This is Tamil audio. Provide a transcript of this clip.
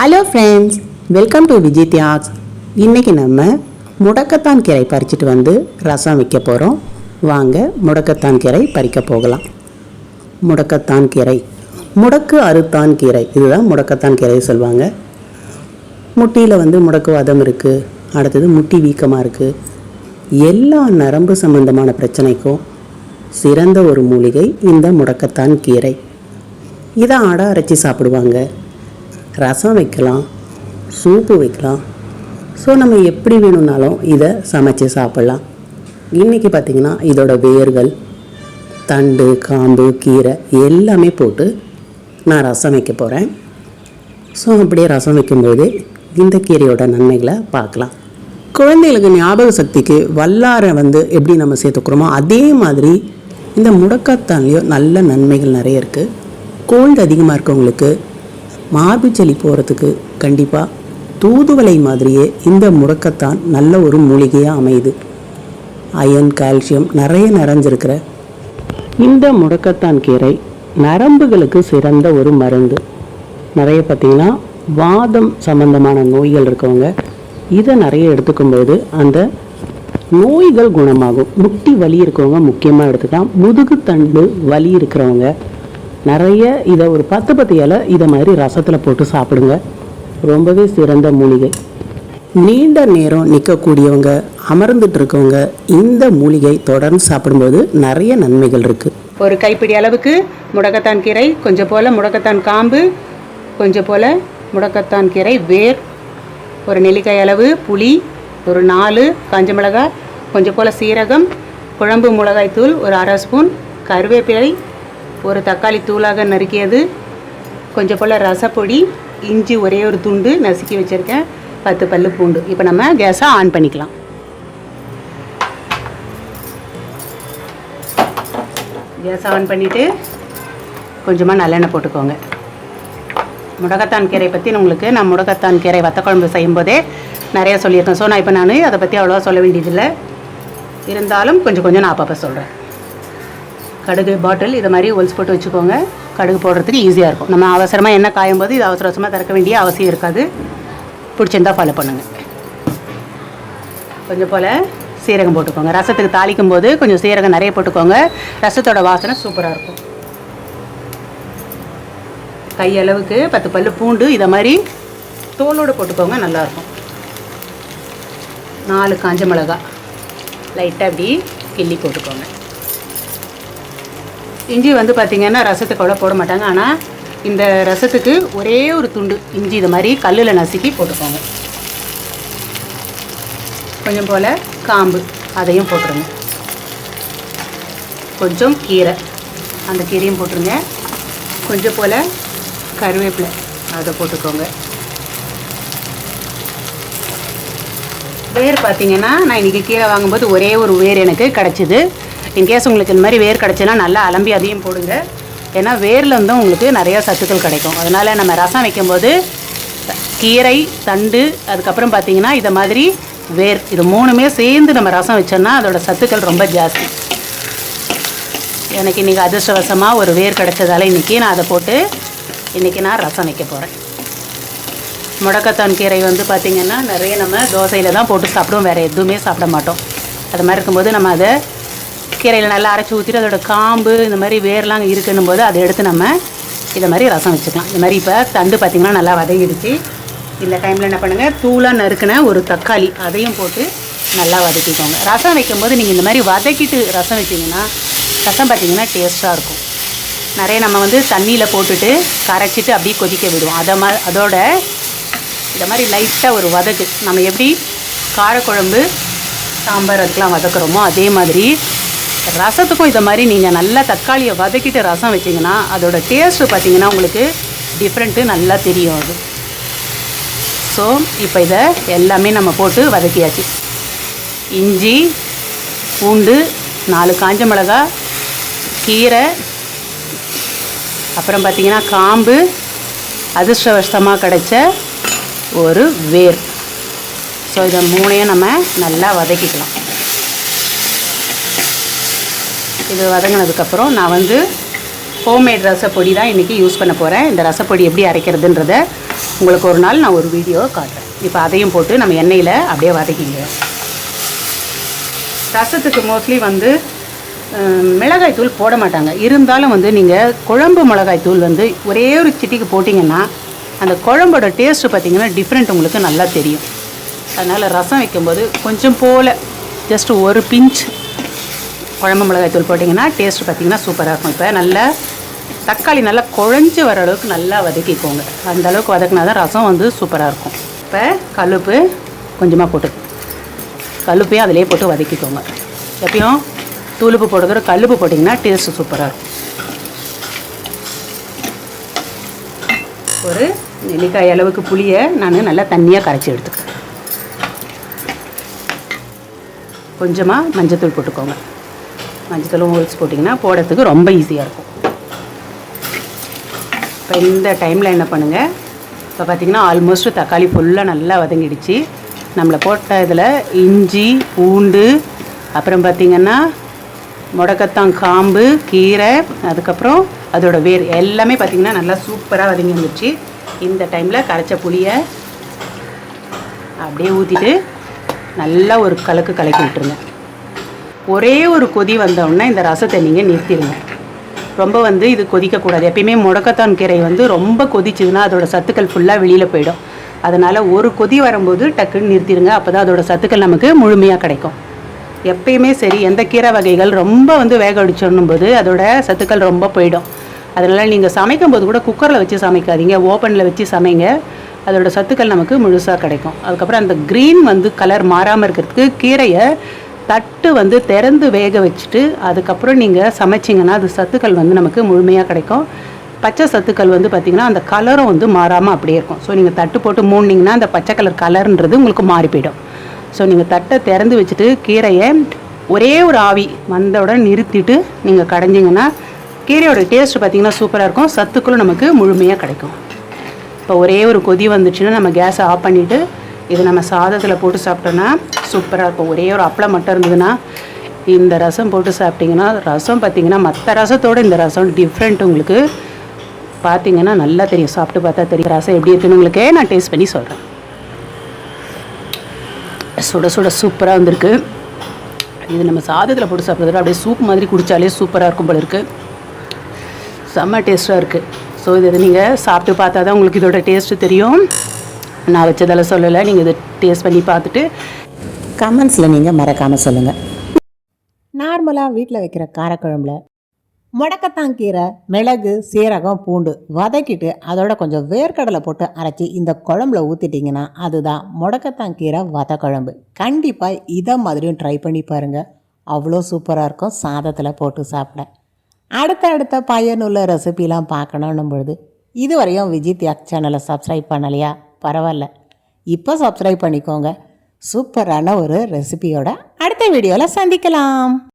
Hello friends welcome to Vijay Thiyags இன்றைக்கி நம்ம முடக்கத்தான் கீரை பறிச்சிட்டு வந்து ரசம் வைக்க போகிறோம் வாங்க முடக்கத்தான் கீரை பறிக்க போகலாம். முடக்கத்தான் கீரை. முடக்கு அறுத்தான் கீரை. இதுதான் முடக்கத்தான் கீரை சொல்லுவாங்க. முட்டியில் வந்து முடக்குவாதம் இருக்குது அடுத்தது முட்டி வீக்கமாக இருக்குது எல்லா நரம்பு சம்பந்தமான பிரச்சனைக்கும் சிறந்த ஒரு மூலிகை இந்த முடக்கத்தான் கீரை. இதை அடை அரைச்சி சாப்பிடுவாங்க. ரசம் வைக்கலாம் சூப்பு வைக்கலாம். ஸோ நம்ம எப்படி வேணும்னாலும் இதை சமைச்சு சாப்பிட்லாம். இன்றைக்கி பார்த்திங்கன்னா இதோட வேர்கள் தண்டு காம்பு கீரை எல்லாமே போட்டு நான் ரசம் வைக்க போகிறேன் ஸோ அப்படியே ரசம் வைக்கும்போது இந்த கீரையோட நன்மைகளை பார்க்கலாம். குழந்தைகளுக்கு ஞாபக சக்திக்கு வல்லாரை வந்து எப்படி நம்ம சேர்த்துக்கிறோமோ அதே மாதிரி இந்த முடக்கத்தான்லேயும் நல்ல நன்மைகள் நிறைய இருக்குது கோல்டு அதிகமாக இருக்கவங்களுக்கு மார்பு சளி போகிறதுக்கு கண்டிப்பாக தூதுவளை மாதிரியே இந்த முடக்கத்தான் நல்ல ஒரு மூலிகையாக அமையுது. அயன் கால்சியம் நிறைய நிறைஞ்சிருக்கிற இந்த முடக்கத்தான் கீரை நரம்புகளுக்கு சிறந்த ஒரு மருந்து. நிறைய பார்த்திங்கன்னா வாதம் சம்பந்தமான நோய்கள் இருக்கவங்க இதை நிறைய எடுத்துக்கும்போது அந்த நோய்கள் குணமாகும். முட்டி வலி இருக்கவங்க முக்கியமாக எடுத்துக்கலாம். முதுகு தண்டு வலி இருக்கிறவங்க நிறைய இதை ஒரு பத்து பத்து இலை இதை மாதிரி ரசத்தில் போட்டு சாப்பிடுங்க. ரொம்பவே சிறந்த மூலிகை. நீண்ட நேரம் நிற்கக்கூடியவங்க அமர்ந்துட்டு இருக்கவங்க இந்த மூலிகை தொடர்ந்து சாப்பிடும்போது நிறைய நன்மைகள் இருக்குது ஒரு கைப்பிடி அளவுக்கு முடக்கத்தான் கீரை கொஞ்சம் போல் முடக்கத்தான் காம்பு கொஞ்சம் போல் முடக்கத்தான் கீரை வேர் ஒரு நெல்லிக்காய் அளவு புளி ஒரு நாலு காஞ்ச மிளகாய் கொஞ்சம் போல் சீரகம் குழம்பு மிளகாய் தூள் ஒரு அரை ஸ்பூன் கருவேப்பிலை ஒரு தக்காளி தூளாக நறுக்கியது கொஞ்சம் போல் ரசப்பொடி இஞ்சி ஒரே ஒரு துண்டு நசுக்கி வச்சுருக்கேன் பத்து பல்லு பூண்டு. இப்போ நம்ம கேஸை ஆன் பண்ணிக்கலாம். கேஸ் ஆன் பண்ணிவிட்டு கொஞ்சமாக நல்லெண்ணெய் போட்டுக்கோங்க. முடக்கத்தான் கீரை பற்றி உங்களுக்கு நான் முடக்கத்தான் கீரை வத்தக்குழம்பு செய்யும்போதே நிறைய சொல்லியிருக்கேன். ஸோ நான் இப்போ நான் அதை பற்றி அவ்வளோவா சொல்ல வேண்டியதில்லை. இருந்தாலும் கொஞ்சம் கொஞ்சம் நான் அப்பப்போ சொல்கிறேன் கடுகு பாட்டில் இதை மாதிரி ஒல்ஸ் போட்டு வச்சுக்கோங்க. கடுகு போடுறதுக்கு ஈஸியாக இருக்கும். நம்ம அவசரமாக எண்ணெய் காயும் போது இது அவசர அவசரமாக திறக்க வேண்டிய அவசியம் இருக்காது. பிடிச்சிருந்தா ஃபாலோ பண்ணுங்கள் கொஞ்சம் போல் சீரகம் போட்டுக்கோங்க. ரசத்துக்கு தாளிக்கும் போது கொஞ்சம் சீரகம் நிறைய போட்டுக்கோங்க. ரசத்தோட வாசனை சூப்பராக இருக்கும். கையளவுக்கு பத்து பல்லு பூண்டு இதை மாதிரி தோலோடு போட்டுக்கோங்க நல்லாயிருக்கும் நாலு காஞ்ச மிளகா லைட்டாக அப்படி கிள்ளி போட்டுக்கோங்க. இஞ்சி வந்து பார்த்திங்கன்னா ரசத்துக்கு அவ்வளோ போட மாட்டாங்க. ஆனால் இந்த ரசத்துக்கு ஒரே ஒரு துண்டு இஞ்சி இது மாதிரி கல்லில் நசுக்கி போட்டுக்கோங்க. கொஞ்சம் போல் காம்பு அதையும் போட்டுருங்க. கொஞ்சம் கீரை அந்த கீரையும் போட்டுருங்க. கொஞ்சம் போல் கருவேப்பிலை அதை போட்டுக்கோங்க. வேர் பார்த்தீங்கன்னா நான் இன்றைக்கி கீரை வாங்கும்போது ஒரே ஒரு வேர் எனக்கு கிடச்சிது. இன்கேஸ் உங்களுக்கு இந்த மாதிரி வேர் கிடச்சுன்னா நல்லா அலம்பி அதையும் போடுங்க. ஏன்னா வேரில் இருந்தும் உங்களுக்கு நிறையா சத்துக்கள் கிடைக்கும். அதனால் நம்ம ரசம் வைக்கும்போது கீரை தண்டு அதுக்கப்புறம் பார்த்தீங்கன்னா இதை மாதிரி வேர். இது மூணுமே சேர்ந்து நம்ம ரசம் வச்சோன்னா அதோடய சத்துக்கள் ரொம்ப ஜாஸ்தி. எனக்கு இன்றைக்கி அதிர்ஷ்டவசமாக ஒரு வேர் கிடச்சதால இன்றைக்கி நான் அதை போட்டு இன்றைக்கி நான் ரசம் வைக்க போகிறேன் முடக்கத்தான் கீரை வந்து பார்த்திங்கன்னா நிறைய நம்ம தோசையில் தான் போட்டு சாப்பிடுவோம். வேறு எதுவுமே சாப்பிட மாட்டோம். அது மாதிரி இருக்கும்போது நம்ம அதை கீரையில் நல்லா அரைச்சி ஊற்றிட்டு அதோட காம்பு இந்த மாதிரி வேர்லாம் இருக்குன்னும் போது அதை எடுத்து நம்ம இதை மாதிரி ரசம் வச்சுக்கலாம். இந்த மாதிரி இப்போ தண்டு பார்த்திங்கன்னா நல்லா வதங்கிடுச்சு. இந்த டைமில் என்ன பண்ணுங்கள் தூளாக நறுக்கின ஒரு தக்காளி அதையும் போட்டு நல்லா வதக்கிக்கோங்க. ரசம் வைக்கும்போது நீங்கள் இந்த மாதிரி வதக்கிட்டு ரசம் வச்சிங்கன்னா ரசம் பார்த்திங்கன்னா டேஸ்ட்டாக இருக்கும். நிறைய நம்ம வந்து தண்ணியில் போட்டுட்டு கரைச்சிட்டு அப்படியே கொதிக்க விடுவோம். அதை மா அதோட இந்த மாதிரி லைட்டாக ஒரு வதக்கு. நம்ம எப்படி காரக்குழம்பு சாம்பார் அதுக்கெலாம் வதக்குறோமோ அதே மாதிரி ரசத்துக்கும் இதை மாதிரி நீங்கள் நல்லா தக்காளியை வதக்கிட்டு ரசம் வச்சிங்கன்னா அதோட டேஸ்ட்டு பார்த்தீங்கன்னா உங்களுக்கு டிஃப்ரெண்ட்டு நல்லா தெரியும் அது. ஸோ இப்போ இதை எல்லாமே நம்ம போட்டு வதக்கியாச்சு. இஞ்சி பூண்டு நாலு காஞ்ச மிளகா கீரை அப்புறம் பார்த்தீங்கன்னா காம்பு அதிர்ஷ்டவசமாக கிடைச்ச ஒரு வேர். ஸோ இதை மூணையும் நம்ம நல்லா வதக்கிக்கலாம். இது வதங்கினதுக்கப்புறம் நான் வந்து ஹோம்மேட் ரசப்பொடி தான் இன்றைக்கி யூஸ் பண்ண போகிறேன் இந்த ரசப்பொடி எப்படி அரைக்கிறதுன்றத உங்களுக்கு ஒரு நாள் நான் ஒரு வீடியோ காட்டுறேன். இப்போ அதையும் போட்டு நம்ம எண்ணெயில் அப்படியே வதக்கிங்க. ரசத்துக்கு மோஸ்ட்லி வந்து மிளகாய் தூள் போட மாட்டாங்க. இருந்தாலும் வந்து நீங்கள் குழம்பு மிளகாய் தூள் வந்து ஒரே ஒரு சிட்டிக்கு போட்டிங்கன்னா அந்த குழம்போட டேஸ்ட்டு பார்த்தீங்கன்னா டிஃப்ரெண்ட் உங்களுக்கு நல்லா தெரியும். அதனால் ரசம் வைக்கும்போது கொஞ்சம் போல் ஜஸ்ட் ஒரு பிஞ்ச் குழம்பு மிளகாய் தூள் போட்டிங்கன்னா டேஸ்ட் பார்த்தீங்கன்னா சூப்பராக இருக்கும். இப்போ நல்லா தக்காளி நல்லா குழஞ்சி வர அளவுக்கு நல்லா வதக்கிக்கோங்க. அந்த அளவுக்கு வதக்கினா தான் ரசம் வந்து சூப்பராக இருக்கும். இப்போ கழுப்பு கொஞ்சமாக போட்டு கழுப்பையும் அதிலே போட்டு வதக்கிக்கோங்க. எப்பயும் தூளுப்பு போடுறதோட கழுப்பு போட்டிங்கன்னா டேஸ்ட்டு சூப்பராக இருக்கும். ஒரு நெல்லிக்காய் அளவுக்கு புளியை நான் நல்லா தண்ணியாக கரைச்சி எடுத்துக்கிறேன். கொஞ்சமாக மஞ்சத்தூள் போட்டுக்கோங்க. மஞ்சத்தூளும் ஹோல்ஸ் போட்டிங்கன்னா போடுறதுக்கு ரொம்ப ஈஸியாக இருக்கும். இப்போ இந்த டைமில் என்ன பண்ணுங்கள் இப்போ பார்த்தீங்கன்னா ஆல்மோஸ்ட் தக்காளி ஃபுல்லாக நல்லா வதங்கிடுச்சு. நம்மளை போட்ட இதில் இஞ்சி பூண்டு அப்புறம் பார்த்திங்கன்னா முடக்கத்தான் காம்பு கீரை அதுக்கப்புறம் அதோடய வேர் எல்லாமே பார்த்திங்கன்னா நல்லா சூப்பராக வதங்கி வந்துடுச்சு. இந்த டைமில் கரைச்ச புளியை அப்படியே ஊற்றிட்டு நல்லா ஒரு கலக்கு கலக்கி விட்டுருங்க. ஒரே ஒரு கொதி வந்தோடனே இந்த ரசத்தை நீங்கள் நிறுத்திடுங்க ரொம்ப வந்து இது கொதிக்கக்கூடாது. எப்பயுமே முடக்கத்தான் கீரை வந்து ரொம்ப கொதிச்சுதுன்னா அதோடய சத்துக்கள் ஃபுல்லாக வெளியில் போயிடும். அதனால் ஒரு கொதி வரும்போது டக்குன்னு நிறுத்திடுங்க அப்போ தான் அதோட சத்துக்கள் நமக்கு முழுமையாக கிடைக்கும். எப்பயுமே சரி எந்த கீரை வகைகள் ரொம்ப வந்து வேக அடிச்சிடணும் போது அதோட சத்துக்கள் ரொம்ப போயிடும். அதனால் நீங்கள் சமைக்கும் போது கூட குக்கரில் வச்சு சமைக்காதீங்க. ஓப்பனில் வச்சு சமைங்க. அதோடய சத்துக்கள் நமக்கு முழுசாக கிடைக்கும். அதுக்கப்புறம் அந்த க்ரீன் வந்து கலர் மாறாமல் இருக்கிறதுக்கு கீரையை தட்டு வந்து திறந்து வேக வச்சுட்டு அதுக்கப்புறம் நீங்கள் சமைச்சிங்கன்னா அது சத்துக்கள் வந்து நமக்கு முழுமையாக கிடைக்கும். பச்சை சத்துக்கள் வந்து பார்த்திங்கன்னா அந்த கலரும் வந்து மாறாமல் அப்படியே இருக்கும். ஸோ நீங்கள் தட்டு போட்டு மூடினீங்கன்னா அந்த பச்சை கலர் கலர்ன்றது உங்களுக்கு மாறி போயிடும். ஸோ நீங்கள் தட்டை திறந்து வச்சுட்டு கீரையை ஒரே ஒரு ஆவி வந்தவுடன் நிறுத்திட்டு நீங்கள் கடைஞ்சிங்கன்னா கீரையோட டேஸ்ட் பார்த்திங்கன்னா சூப்பராக இருக்கும். சத்துக்களும் நமக்கு முழுமையாக கிடைக்கும். இப்போ ஒரே ஒரு கொதி வந்துச்சுன்னா நம்ம கேஸை ஆஃப் பண்ணிவிட்டு இது நம்ம சாதத்தில் போட்டு சாப்பிட்டோன்னா சூப்பராக இருக்கும். ஒரே ஒரு அப்பளம் மட்டும் இருந்ததுன்னா இந்த ரசம் போட்டு சாப்பிட்டிங்கன்னா ரசம் பார்த்தீங்கன்னா மற்ற ரசத்தோட இந்த ரசம் டிஃப்ரெண்ட் உங்களுக்கு. பார்த்தீங்கன்னா நல்லா தெரியும். சாப்பிட்டு பார்த்தா தெரியும். ரசம் எப்படி இருக்குன்னு உங்களுக்கு நான் டேஸ்ட் பண்ணி சொல்கிறேன் சுட சுட சூப்பராக வந்திருக்கு. இது நம்ம சாதத்தில் போட்டு சாப்பிட்றத அப்படியே சூப் மாதிரி குடித்தாலே சூப்பராக இருக்கும் போல இருக்குது செம்ம டேஸ்ட்டாக இருக்குது ஸோ இது நீங்கள் சாப்பிட்டு பார்த்தா தான் உங்களுக்கு இதோட டேஸ்ட்டு தெரியும். நான் வச்சதெல்லாம் சொல்லலை. நீங்கள் இதை டேஸ்ட் பண்ணி பார்த்துட்டு கமெண்ட்ஸில் நீங்கள் மறக்காமல் சொல்லுங்கள் நார்மலாக வீட்டில் வைக்கிற காரக்குழம்புல முடக்கத்தான் கீரை மிளகு சீரகம் பூண்டு வதக்கிட்டு அதோட கொஞ்சம் வேர்க்கடலை போட்டு அரைச்சி இந்த குழம்புல ஊற்றிட்டிங்கன்னா அதுதான் முடக்கத்தான் கீரை வத குழம்பு கண்டிப்பாக இதை மாதிரியும் ட்ரை பண்ணி பாருங்கள் அவ்வளோ சூப்பராக இருக்கும். சாதத்தில் போட்டு சாப்பிட. அடுத்த அடுத்த பயனுள்ள ரெசிபிலாம் பார்க்கணுன்னும் பொழுது இதுவரையும் விஜித் யாக் சேனலை சப்ஸ்கிரைப் பண்ணலையா? பரவாயில்ல. இப்போ சப்ஸ்கிரைப் பண்ணிக்கோங்க. சூப்பரான ஒரு ரெசிபியோட அடுத்த வீடியோவில் சந்திக்கலாம்.